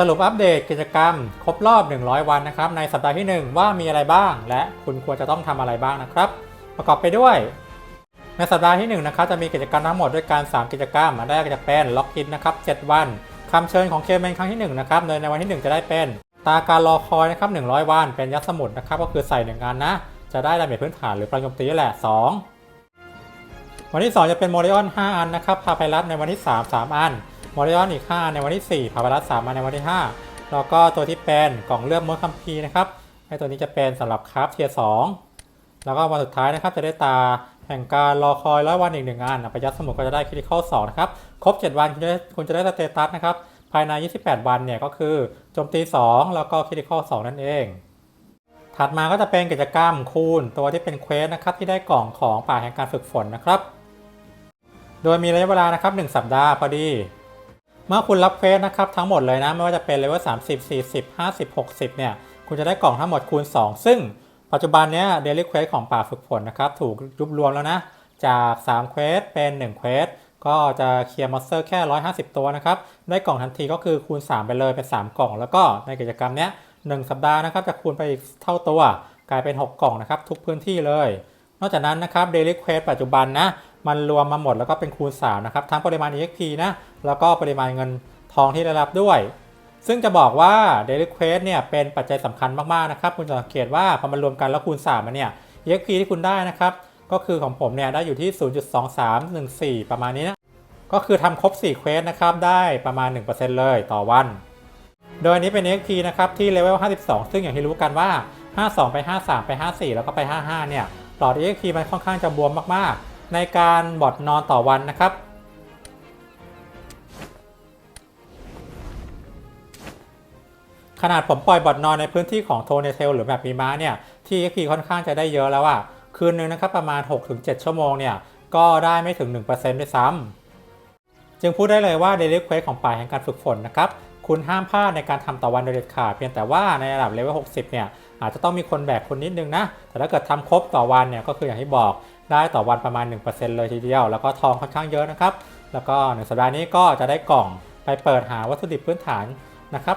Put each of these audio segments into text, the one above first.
สรุปอัปเดตกิจกรรม ครบรอบ 100 วันนะครับในสัปดาห์ที่ 1 ว่ามีอะไรบ้าง และคุณควรจะต้องทำอะไรบ้างนะครับ ประกอบไปด้วย ในสัปดาห์ที่1นะครับจะมีกิจกรรมทั้งหมดด้วยการ3กิจกรรมอันแรกจะเป็นล็อกอินนะครับ7วันคำเชิญของเคเมนครั้งที่1นะครับโดยในวันที่ 1 จะได้เป็น ตาการรอคอยนะครับ100 วัน เป็นยัดสมุดนะครับก็คือใส่หนึ่งงานนะ จะได้ดาเมจพื้นฐานหรือปรังโจมตีแหละ2 วันที่ 2 จะเป็นโมเดลอน5อันนะครับพาไพรัสในวันที่ 3 3 อัน มเดลอนอีก 5 ในวันที่ 4พาไพรัส3อันในวันที่ 5 แล้วก็ตัวที่เป็นกล่องเลือกมดคัมภีร์นะครับให้ตัวนี้จะเป็นสำหรับคราฟเทียร์2แล้วก็วันสุดท้ายนะครับจะได้ตาแห่งการรอคอยร้อยวันอีกหนึ่งอันประยัดสมุดก็จะได้คริติคอล2นะครับ ครบ 7 วันคุณจะได้คุณจะได้สเตตัสนะครับ ภายใน 28 วันเนี่ยก็คือโจมตี 2 แล้วก็คริติคอล2นั่นเอง ถัดมาก็จะเป็นกิจกรรมคูณตัวที่เป็นเควสนะครับ ที่ได้กล่องของป่าแห่งการฝึกฝนนะครับ โดยมีระยะเวลานะครับ 1 สัปดาห์พอดี เมื่อคุณรับเควสนะครับทั้งหมดเลยนะ ไม่ว่าจะเป็นเลเวล30 40 50 60เนี่ย คุณจะได้กล่องทั้งหมดคูณ 2 ซึ่งปัจจุบันเนี้ยเดลิเควสของป่าฝึกฝนนะครับถูกยุบรวมแล้วนะ จาก3เควสเป็น1เควสก็จะเคลียร์มอนสเตอร์แค่ 150 ตัวนะครับ ได้กล่องทันทีก็คือคูณ 3 ไปเลยเป็น 3 กล่อง แล้วก็ในกิจกรรมเนี้ย1สัปดาห์นะครับจะคูณไปอีกเท่าตัว กลายเป็น 6 กล่องนะครับทุกพื้นที่เลย นอกจากนั้นนะครับ Daily Quest ปัจจุบันนะ มันรวมมาหมดแล้วก็เป็นคูณ3นะครับทั้งปริมาณ EXP นะแล้วก็ปริมาณเงินทองที่ได้รับด้วย ซึ่งจะบอกว่า Daily Quest เนี่ยเป็นปัจจัยสำคัญมากๆนะครับคุณจะสังเกตว่าพอมันรวมกันแล้วคูณ3มันเนี่ย EXP ที่คุณได้นะครับก็คือของผมเนี่ยได้อยู่ที่ 0.2314 ประมาณนี้นะก็คือทำครบ 4 เควสนะครับได้ประมาณ 1%เลยต่อวัน โดยอันนี้เป็น EXP นะครับที่เลเวล 52 ซึ่งอย่างที่รู้กันว่า 52 ไป 53 ไป 54 แล้วก็ไป 55 เนี่ยหลอด EXP มันค่อนข้างจะบวมมากๆ ในการบอดนอนต่อวันนะครับ ขนาดผมปล่อยบอดนอนในพื้นที่ของโทเนเทลหรือแบบมีม้าเนี่ย ที่ EXP ค่อนข้างจะได้เยอะแล้วอะคืนนึงนะครับประมาณ 6-7 ชั่วโมงเนี่ย ก็ได้ไม่ถึง 1%ด้วยซ้ำจึงพูดได้เลยว่า Daily Quest ของป่าแห่งการฝึกฝนนะครับคุณห้ามพลาดในการทำต่อวันโดยเด็ดขาดเพียงแต่ว่าในระดับเลเวล 60 เนี่ย อาจจะต้องมีคนแบกคนนิดนึงนะ แต่ถ้าเกิดทำครบต่อวันเนี่ย ก็คืออย่างที่บอก ได้ต่อวันประมาณ 1%เลยทีเดียว แล้วก็ทองค่อนข้างเยอะนะครับ แล้วก็หนึ่งสัปดาห์นี้ก็จะได้กล่องไปเปิดหาวัตถุดิบพื้นฐานนะครับ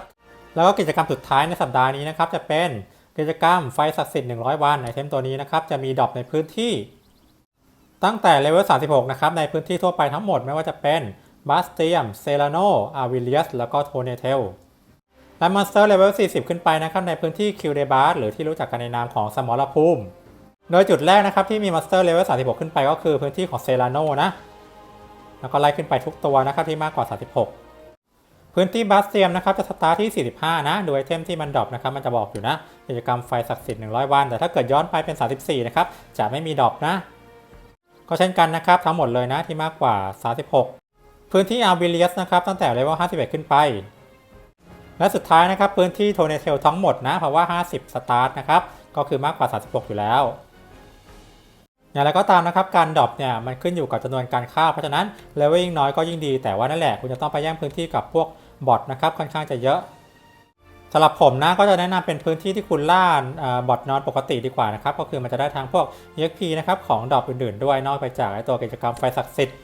แล้วก็กิจกรรมสุดท้ายในสัปดาห์นี้นะครับจะเป็นกิจกรรมไฟศักดิ์สิทธิ์100 วันไอเทมตัวนี้นะครับจะมีดรอปในพื้นที่ตั้งแต่เลเวล 36 นะครับ ในพื้นที่ทั่วไปทั้งหมดไม่ว่าจะเป็นบาสเตียม เซลาโน อาวิเลียส แล้วก็โทเนเทล และมอนสเตอร์เลเวล 40 ขึ้นไปนะครับ ในพื้นที่คิวเดบาร์หรือที่รู้จักกันในนามของสมอลภูมิ โดยจุดแรกนะครับที่มีมอนสเตอร์เลเวล36 ขึ้นไปก็คือพื้นที่ของเซลาโนนะ แล้วก็ไล่ขึ้นไปทุกตัวนะครับที่มากกว่า 36 พื้นที่บาสเตียมนะครับจะสตาร์ทที่ 45 นะโดยไอเทมที่มันดรอปนะครับมันจะบอกอยู่นะ กิจกรรมไฟศักดิ์สิทธิ์ 100 วัน แต่ถ้าเกิดย้อนไปเป็น 34 นะครับจะไม่มีดรอปนะ ก็เช่นกันนะครับทั้งหมดเลยนะที่มากกว่า 36 พื้นที่อาร์บิเลียสนะครับตั้งแต่เลเวล51 ขึ้นไป และสุดท้ายนะครับพื้นที่โทเนเทลทั้งหมดนะเพราะว่า 50 สตาร์ทนะครับก็คือมากกว่า 36 อยู่แล้ว อย่างไรก็ตามนะครับการดรอปเนี่ยมันขึ้นอยู่กับจำนวนการฆ่าเพราะฉะนั้นเลเวลยิ่งน้อยก็ยิ่งดีแต่ว่านั่นแหละคุณจะต้องไปแย่งพื้นที่กับพวกบอทนะครับค่อนข้างจะเยอะสำหรับผมนะก็จะแนะนำเป็นพื้นที่ที่คุณล่าบอทนอนปกติดีกว่านะครับก็คือมันจะได้ทั้งพวก EXP นะครับของดรอปอื่นๆด้วยนอกไปจากตัวกิจกรรมไฟศักดิ์สิทธิ์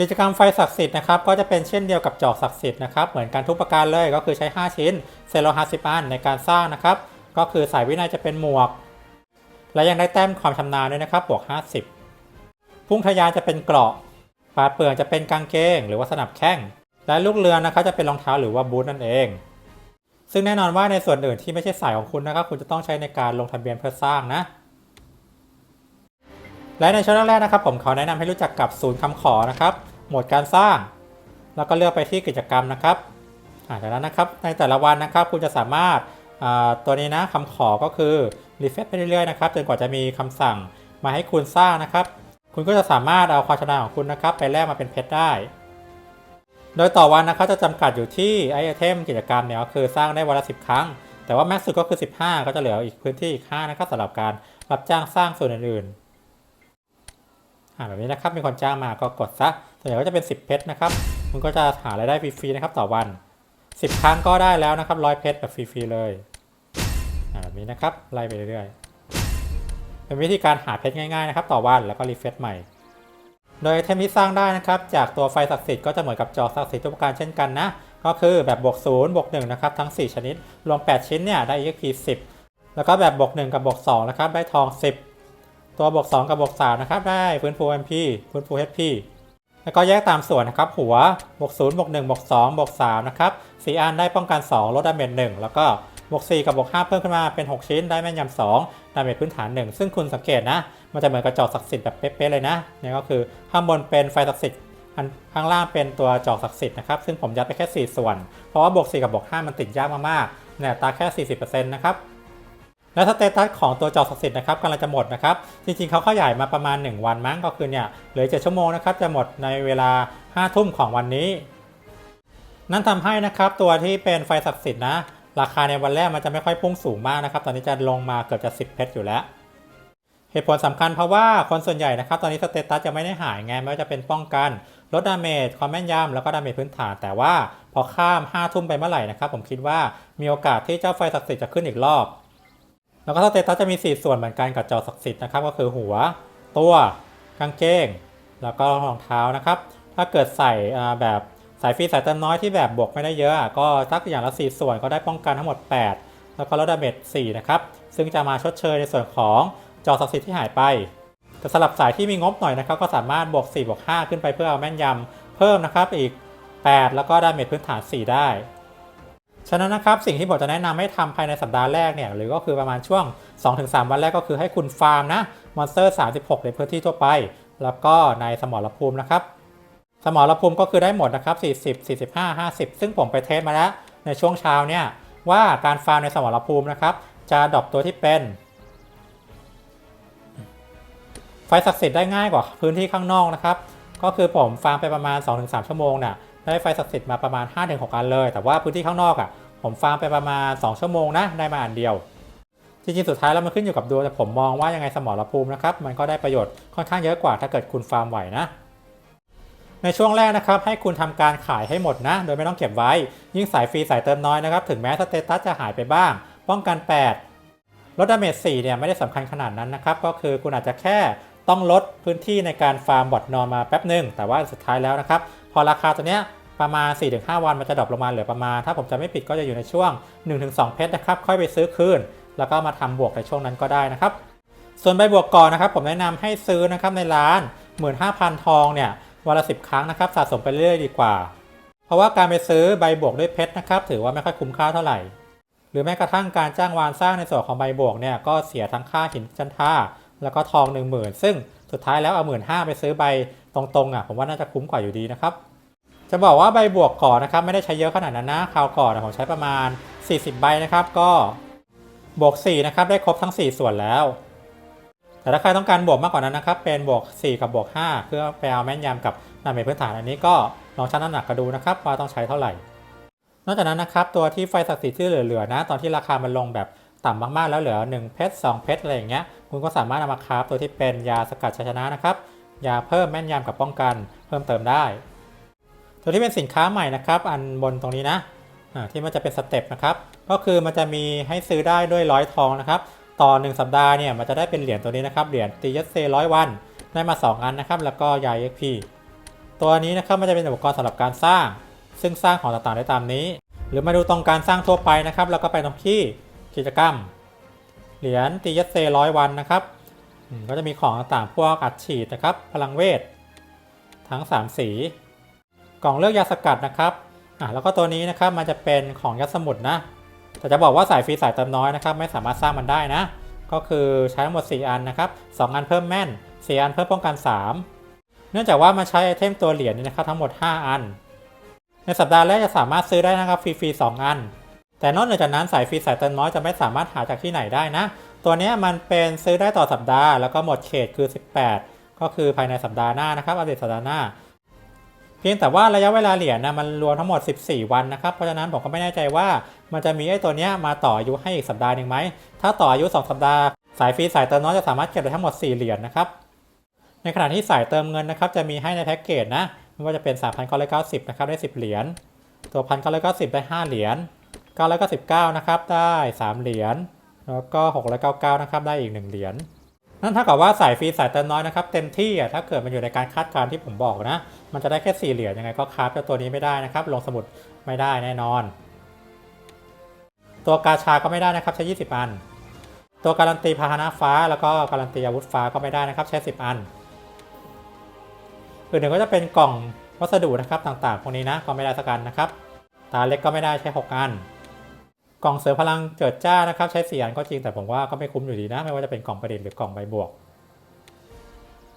กิจกรรมไฟศักดิ์สิทธิ์นะครับก็จะเป็นเช่นเดียวกับจอกศักดิ์สิทธิ์นะครับเหมือนกันทุกประการเลยก็คือใช้ 5 ชิ้นเซลล์ห้าสิบอันในการสร้างนะครับก็คือสายวินัยจะเป็นหมวก และยังได้แต้มความชำนาญด้วยนะครับบวก 50 พุ่งทะยานจะเป็นเกราะปลาเปลืองจะเป็นกางเกง หรือว่าสนับแข้ง และลูกเรือนะครับจะเป็นรองเท้าหรือว่าบูทนั่นเอง ซึ่งแน่นอนว่าในส่วนอื่นที่ไม่ใช่สายของคุณนะครับคุณจะต้องใช้ในการลงทะเบียนเพื่อสร้างนะและในช่วงแรกๆนะครับผมขอแนะนำให้รู้จักกับศูนย์คำขอนะครับโหมดการสร้าง แล้วก็เลือกไปที่กิจกรรมนะครับอ่าจากนั้นนะครับในแต่ละวันนะครับคุณจะสามารถ ตัวนี้นะคำขอก็คือรีเฟซไปเรื่อยๆนะครับจนกว่าจะมีคำสั่งมาให้คุณสร้างนะครับ คุณก็จะสามารถเอาความชำนาญของคุณนะครับ ไปแลกมาเป็นเพชรได้ โดยต่อวันนะครับจะจำกัดอยู่ที่ไอเทมกิจกรรมเนี่ยก็คือสร้างได้วันละ 10 ครั้ง แต่ว่าแม็กซ์สุดก็คือ 15 ก็จะเหลืออีกพื้นที่อีก5นะครับสำหรับการรับจ้างสร้างส่วนอื่นๆแบบนี้นะครับมีคนจ้างมาก็กดซะส่วนใหญ่ก็จะเป็น 10 เพชรนะครับมันก็จะหารายได้ฟรีๆนะครับต่อวัน 10 ครั้งก็ได้แล้วนะครับร้อยเพชรแบบฟรีๆเลยอ่าแบบนี้นะครับไล่ไปเรื่อยๆเป็นวิธีการหาเพชรง่ายๆนะครับต่อวันแล้วก็รีเฟซใหม่ โดยไอเทมที่สร้างได้นะครับจากตัวไฟศักดิ์สิทธิ์ก็จะเหมือนกับจอศักดิ์สิทธิ์ทุกประการเช่นกันนะก็คือแบบบวก0บวก1นะครับทั้ง 4 ชนิด รวม 8 ชิ้นเนี่ยได้ EXP 10 แล้วก็แบบบวก1กับบวก2นะครับได้ทอง 10 ตัวบวก2กับบวก3นะครับได้ฟื้นฟู MP ฟื้นฟู HP แล้วก็แยกตามส่วนนะครับ หัวบวก0บวก1บวก2บวก3นะครับสีอันได้ป้องกัน2ลดดาเมจ1แล้วก็บวก4กับบวก5เพิ่มขึ้นมาเป็น 6 ชิ้นได้แม่นยำ2ดาเมจพื้นฐาน 1 ซึ่งคุณสังเกตนะ มันจะเหมือนกระจอกศักดิ์สิทธิ์แบบเป๊ะๆเลยนะนี่ก็คือข้างบนเป็นไฟศักดิ์สิทธิ์อันข้างล่างเป็นตัวจอกศักดิ์สิทธิ์นะครับซึ่งผมยัดไปแค่ 4 ส่วน เพราะว่าบวก4กับบวก5มันติดยากมากๆเนี่ยตาแค่ 40%นะครับ และสเตตัสของตัวจอศักดิ์สิทธิ์นะครับกำลังจะหมดนะครับ จริงๆเขาขยายมาประมาณ 1 วันมั้งก็คือเนี่ยเหลือ 7 ชั่วโมงนะครับจะหมดในเวลา 5 ทุ่มของวันนี้ นั่นทำให้นะครับตัวที่เป็นไฟศักดิ์สิทธิ์นะ ราคาในวันแรกมันจะไม่ค่อยพุ่งสูงมากนะครับ ตอนนี้จะลงมาเกือบจะ 10 เพชรอยู่แล้วเหตุผลสำคัญเพราะว่าคนส่วนใหญ่นะครับ ตอนนี้สเตตัสจะไม่ได้หายไงไม่ว่าจะเป็นป้องกันลดดาเมจความแม่นยำแล้วก็ดาเมจพื้นฐาน แต่ว่าพอข้าม 5 ทุ่มไปเมื่อไหร่นะครับ ผมคิดว่ามีโอกาสที่เจ้าไฟศักดิ์สิทธิ์จะขึ้นอีกรอบ แล้วก็สเตตัสจะมี 4 ส่วนเหมือนกันกับจอศักดิ์สิทธิ์นะครับ ก็คือหัว ตัวกางเกง แล้วก็รองเท้านะครับ ถ้าเกิดใส่แบบสายฟรีสายเติมน้อยที่แบบบวกไม่ได้เยอะ ก็สักอย่างละ 4 ส่วนก็ได้ป้องกันทั้งหมด 8 แล้วก็ลดดาเมจ4นะครับ ซึ่งจะมาชดเชยในส่วนของจอศักดิ์สิทธิ์ที่หายไป แต่สำหรับสายที่มีงบหน่อยนะครับ ก็สามารถบวก4บวก5ขึ้นไปเพื่อเอาแม่นยำเพิ่มนะครับอีก 8 แล้วก็ดาเมจพื้นฐาน 4 ได้ ฉะนั้นนะครับสิ่งที่ผมจะแนะนำให้ทำภายในสัปดาห์แรกเนี่ยหรือก็คือประมาณช่วง 2-3 วันแรกก็คือให้คุณฟาร์มนะมอนสเตอร์ 36 ในพื้นที่ทั่วไป แล้วก็ในสมรภูมินะครับ สมรภูมิก็คือได้หมดนะครับ 40 45 50 ซึ่งผมไปเทสมาแล้วในช่วงเช้าเนี่ยว่าการฟาร์มในสมรภูมินะครับ จะดรอปตัวที่เป็น ไฟศักดิ์สิทธิ์ได้ง่ายกว่าพื้นที่ข้างนอกนะครับ ก็คือผมฟาร์มไปประมาณ 2-3 ชั่วโมงเนี่ย ได้ไฟศักดิ์สิทธิ์มาประมาณ 5-6อันเลย แต่ว่าพื้นที่ข้างนอกอะผมฟาร์มไปประมาณ 2 ชั่วโมงนะได้มาอันเดียว จริงๆ สุดท้ายแล้วมันขึ้นอยู่กับดวงแต่ผมมองว่ายังไงสมรภูมินะครับมันก็ได้ประโยชน์ค่อนข้างเยอะกว่าถ้าเกิดคุณฟาร์มไหวนะในช่วงแรกนะครับให้คุณทำการขายให้หมดนะ โดยไม่ต้องเก็บไว้ ยิ่งสายฟรีสายเติมน้อยนะครับ ถึงแม้สเตตัสจะหายไปบ้าง ป้องกัน 8 ลดดาเมจ4เนี่ยไม่ได้สำคัญขนาดนั้นนะครับ ก็คือคุณอาจจะแค่ต้องลดพื้นที่ในการฟาร์มบอทนอนมาแป๊บหนึ่งแต่ว่าสุดท้ายแล้วนะครับ พอราคาตัวเนี้ย ประมาณ 4-5 วันมันจะดรอปลงมาเหลือประมาณ ถ้าผมจะไม่ผิดก็จะอยู่ในช่วง 1-2 เพชรนะครับ ค่อยไปซื้อคืน แล้วก็มาทำบวกในช่วงนั้นก็ได้นะครับ ส่วนใบบวกก่อนนะครับ ผมแนะนำให้ซื้อนะครับในร้าน 15,000 ทองเนี่ยวันละ 10 ครั้งนะครับสะสมไปเรื่อยๆดีกว่า เพราะว่าการไปซื้อใบบวกด้วยเพชรนะครับถือว่าไม่ค่อยคุ้มค่าเท่าไหร่ หรือแม้กระทั่งการจ้างวานสร้างในส่วนของใบบวกเนี่ยก็เสียทั้งค่าหินจันท่าแล้วก็ทอง 1 0,000 ซึ่งสุดท้ายแล้วเอา1 5ื่นไปซื้อใบตรงๆอะผมว่าน่าจะคุ้มกว่าอยู่ดีนะครับ จะบอกว่าใบบวกก่อนนะครับไม่ได้ใช้เยอะขนาดนั้นนะคราวก่อนผมใช้ประมาณ 40 ใบนะครับ ก็บวก4นะครับได้ครบทั้ง 4 ส่วนแล้ว แต่ถ้าใครต้องการบวกมากกว่านั้นนะครับ เป็นบวก 4 กับบวก 5 เพื่อไปเอาแม่นยำกับดาเมจพื้นฐานอันนี้ก็ลองชั่งน้ำหนักกันดูนะครับว่าต้องใช้เท่าไหร่ นอกจากนั้นนะครับตัวที่ไฟศักดิ์สิทธิ์ที่เหลือๆนะ ตอนที่ราคามันลงแบบต่ำมากๆแล้วเหลือ1เพชร2เพชรอะไรอย่างเงี้ยคุณก็สามารถเอามาคราฟตัวที่เป็นยาสกัดชัยชนะนะครับยาเพิ่มแม่นยำกับป้องกันเพิ่มเติมได้ ตัวที่เป็นสินค้าใหม่นะครับ อันบนตรงนี้นะที่มันจะเป็นสเต็ปนะครับ ก็คือมันจะมีให้ซื้อได้ด้วยร้อยทองนะครับ ต่อ 1 สัปดาห์เนี่ยมันจะได้เป็นเหรียญตัวนี้นะครับ เหรียญตียัสเซร้อยวัน ได้มา 2 อันนะครับ แล้วก็ยา XP ตัวนี้นะครับมันจะเป็นอุปกรณ์สำหรับการสร้าง ซึ่งสร้างของต่างๆได้ตามนี้ หรือมาดูตรงการสร้างทั่วไปนะครับ แล้วก็ไปตรงที่กิจกรรม เหรียญตียัสเซร้อยวันนะครับ ก็จะมีของต่างๆพวกอัดฉีดนะครับ พลังเวท ทั้ง 3 สี กล่องเลือกยาสกัดนะครับอะแล้วก็ตัวนี้นะครับมันจะเป็นของยัดสมุดนะ แต่จะบอกว่าสายฟรีสายเติมน้อยนะครับ ไม่สามารถสร้างมันได้นะ ก็คือใช้ทั้งหมด 4 อันนะครับ 2 อันเพิ่มแม่น 4 อันเพิ่มป้องกัน 3 เนื่องจากว่ามันใช้ไอเทมตัวเหรียญนี่นะครับทั้งหมด 5 อัน ในสัปดาห์แรกจะสามารถซื้อได้นะครับฟรีๆ2อัน แต่นอกเหนือจากนั้นสายฟรีสายเติมน้อยจะไม่สามารถหาจากที่ไหนได้นะ ตัวนี้มันเป็นซื้อได้ต่อสัปดาห์ แล้วก็หมดเขตคือ 18 ก็คือภายในสัปดาห์หน้านะครับอัปเดตสัปดาห์หน้า เพียงแต่ว่าระยะเวลาเหรียญนะมันรวมทั้งหมด 14 วันนะครับ เพราะฉะนั้นผมก็ไม่แน่ใจว่ามันจะมีไอ้ตัวเนี้ยมาต่ออายุให้อีกสัปดาห์หนึ่งไหม ถ้าต่ออายุ 2 สัปดาห์ สายฟรีสายเติมน้อยจะสามารถเก็บได้ทั้งหมด 4 เหรียญนะครับ ในขณะที่สายเติมเงินนะครับจะมีให้ในแพ็กเกจนะ ไม่ว่าจะเป็น 3,990 นะครับได้ 10 เหรียญ ตัว 1,990 ได้ 5 เหรียญ 999 นะครับได้ 3 เหรียญ แล้วก็ 699 นะครับได้อีก 1 เหรียญ นั่นเท่ากับว่าสายฟรีสายเติมน้อยนะครับเต็มที่อะถ้าเกิดมันอยู่ในการคาดการณ์ที่ผมบอกนะ มันจะได้แค่4เหรียญยังไงก็คราฟเจ้าตัวนี้ไม่ได้นะครับ ลงสมุดไม่ได้แน่นอน ตัวกาชาก็ไม่ได้นะครับใช้ 20 อัน ตัวการันตีพาหนะฟ้าแล้วก็การันตีอาวุธฟ้าก็ไม่ได้นะครับ ใช้ 10 อันอื่นๆก็จะเป็นกล่องวัสดุนะครับต่างๆพวกนี้นะก็ไม่ได้สักอันนะครับ ตาเล็กก็ไม่ได้ใช้ 6 อัน กล่องเสริมพลังเจิดจ้านะครับ ใช้4อันก็จริงแต่ผมว่าก็ไม่คุ้มอยู่ดีนะ ไม่ว่าจะเป็นกล่องประเดิษฐ์หรือกล่องใบบวก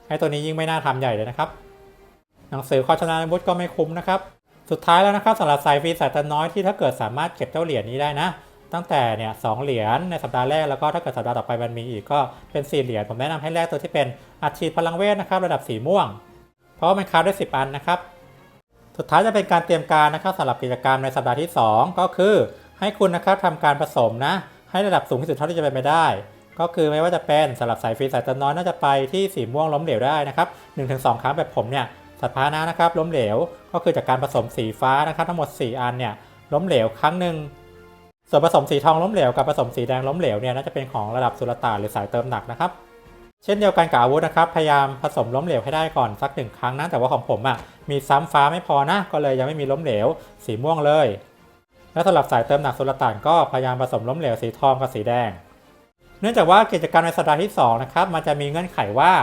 ไอ้ตัวนี้ยิ่งไม่น่าทำใหญ่เลยนะครับ หนังสือข้อชนะวุฒิก็ไม่คุ้มนะครับ สุดท้ายแล้วนะครับสำหรับสายฟรีสายตาน้อยที่ถ้าเกิดสามารถเก็บเจ้าเหรียญนี้ได้นะ ตั้งแต่เนี่ยสองเหรียญในสัปดาห์แรกแล้วก็ถ้าเกิดสัปดาห์ต่อไปมันมีอีกก็เป็นสี่เหรียญผมแนะนำให้แลกตัวที่เป็นอัดฉีดพลังเวทนะครับระดับสีม่วง เพราะว่ามันคราฟได้ 10 อันนะครับ สุดท้ายจะเป็นการเตรียมการนะครับสำหรับกิจกรรมในสัปดาห์ที่ 2 ก็คือ ให้คุณนะครับทำการผสมนะ ให้ระดับสูงที่สุดเท่าที่จะเป็นไปได้ ก็คือไม่ว่าจะเป็นสำหรับสายฟรีสายตาน้อยน่าจะไปที่สีม่วงล้มเหลวได้นะครับ1-2 ครั้งแบบผมเนี่ยสัตว์พาหนะนะครับล้มเหลว ก็คือจากการผสมสีฟ้านะครับทั้งหมด 4 อันเนี่ยล้มเหลวครั้งหนึ่งส่วนผสมสีทองล้มเหลวกับผสมสีแดงล้มเหลวเนี่ยน่าจะเป็นของระดับสุลต่านหรือสายเติมหนักนะครับเช่นเดียวกันกับอาวุธนะครับพยายามผสมล้มเหลวให้ได้ก่อนสักหนึ่งครั้งนะแต่ว่าของผมอะ่ะมีซ้ำฟ้าไม่พอนะก็เลยยังไม่มีล้มเหลว สีม่วงเลย และสำหรับสายเติมหนักสุลต่านก็พยายามผสมล้มเหลวสีทองกับสีแดง เนื่องจากว่ากิจกรรมในสัปดาห์ที่2นะครับมันจะมีเงื่อนไขว่า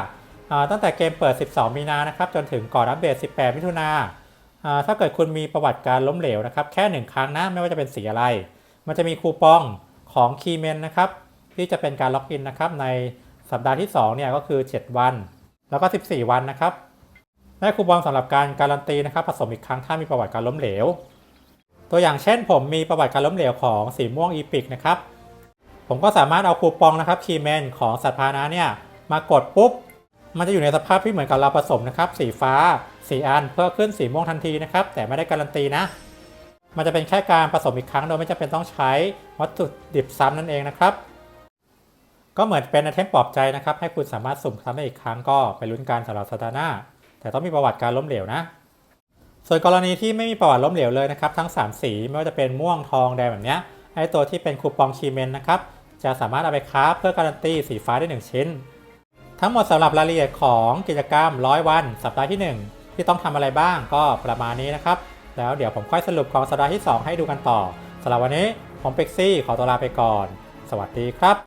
ตั้งแต่เกมเปิด 12 มีนานะครับจนถึงก่อนอัปเดต 18 มิถุนาถ้าเกิดคุณมีประวัติการล้มเหลวนะครับแค่หนึ่งครั้งนะไม่ว่าจะเป็นสีอะไร มันจะมีคูปองของคีเมนนะครับที่จะเป็นการล็อกอินนะครับในสัปดาห์ที่2เนี่ยก็คือ 7 วัน แล้วก็ 14 วันนะครับได้คูปองสำหรับการการันตีนะครับผสมอีกครั้งถ้ามีประวัติการล้มเหลว ตัวอย่างเช่นผมมีประวัติการล้มเหลวของสีม่วงอีพิกนะครับ ผมก็สามารถเอาคูปองนะครับคีย์แมนของสัตว์พาหนะเนี่ยมากดปุ๊บ มันจะอยู่ในสภาพที่เหมือนกับเราผสมนะครับสีฟ้าสีอันเพื่อขึ้นสีม่วงทันทีนะครับ แต่ไม่ได้การันตีนะ มันจะเป็นแค่การผสมอีกครั้งโดยไม่จำเป็นต้องใช้วัตถุดิบซ้ำนั่นเองนะครับ ก็เหมือนเป็นไอเทมปลอบใจนะครับ ให้คุณสามารถสุ่มซ้ำได้อีกครั้งก็ไปลุ้นการสำหรับสตาร์หน้าแต่ต้องมีประวัติการล้มเหลวนะ ส่วนกรณีที่ไม่มีประวัติล้มเหลวเลยนะครับทั้ง 3 สีไม่ว่าจะเป็นม่วงทองแดงแบบนี้ไอตัวที่เป็นคูปองคีเมนนะครับจะสามารถเอาไปคราเพื่อการันตีสีฟ้าได้ 1 ชิ้น ทั้งหมดสำหรับรายละเอียดของกิจกรรม 100 วัน สัปดาห์ที่ 1 ที่ต้องทำอะไรบ้างก็ประมาณนี้นะครับ แล้วเดี๋ยวผมค่อยสรุปของสัปดาห์ที่ 2 ให้ดูกันต่อสำหรับวันนี้ผมเป็กซี่ขอตัวลาไปก่อน สวัสดีครับ